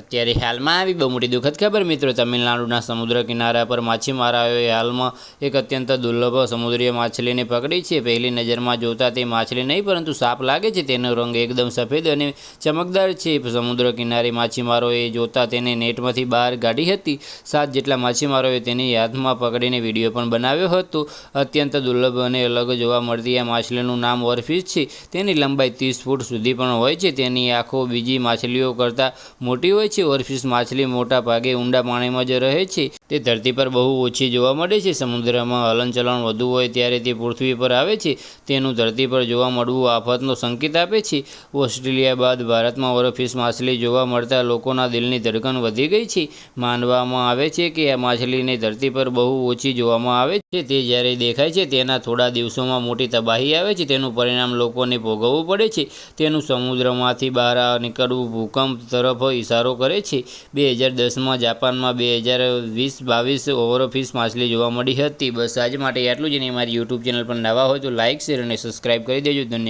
ત્યારે હાલમાં આવી બહુ મોટી દુઃખદ ખબર મિત્રો, તમિલનાડુના સમુદ્ર કિનારા પર માછીમારોએ હાલમાં એક અત્યંત દુર્લભ સમુદ્રીય માછલીને પકડી છે. પહેલી નજરમાં જોતા તે માછલી નહીં, પરંતુ સાપ લાગે છે. તેનો રંગ એકદમ સફેદ અને ચમકદાર છે. સમુદ્ર કિનારે માછીમારોએ જોતા તેને નેટમાંથી બહાર કાઢી હતી. સાત જેટલા માછીમારોએ તેની હાથમાં પકડીને વીડિયો પણ બનાવ્યો હતો. અત્યંત દુર્લભ અને અલગ જોવા મળતી આ માછલીનું નામ વરફિશ છે. તેની લંબાઈ ત્રીસ ફૂટ સુધી પણ હોય છે. તેની આંખો બીજી માછલીઓ કરતાં મોટી હોય છે. ઓરફિશ માછલી મોટા ભાગે ઊંડા પાણીમાં જ રહે છે. તે ધરતી પર બહુ ઓછી જોવા મળે છે. સમુદ્રમાં હલનચલન વધુ હોય ત્યારે તે પૃથ્વી પર આવે છે. તેનું ધરતી પર જોવા મળવું આફતનો સંકેત આપે છે. ઓસ્ટ્રેલિયા બાદ ભારતમાં ઓરફિશ માછલી જોવા મળતા લોકોના દિલની ધડકન વધી ગઈ છે. માનવામાં આવે છે કે આ માછલીને ધરતી પર બહુ ઓછી જોવામાં આવે છે. તે જ્યારે દેખાય છે તેના થોડા દિવસોમાં મોટી તબાહી આવે છે. તેનું પરિણામ લોકોને ભોગવવું પડે છે. તેનું સમુદ્રમાંથી બહાર નીકળવું ભૂકંપ તરફ ઇશારો કરે છે. બે હજાર દસમાં જાપાનમાં બે હજાર વીસ બાવીસ ઓવરફિશ માછલી જોવા મળી હતી. બસ આજ માટે આટલું જ નહીં મારી યુટ્યુબ ચેનલ પર નવા હોય તો લાઇક શેર અને સબસ્ક્રાઈબ કરી દેજો. ધન્યવાદ.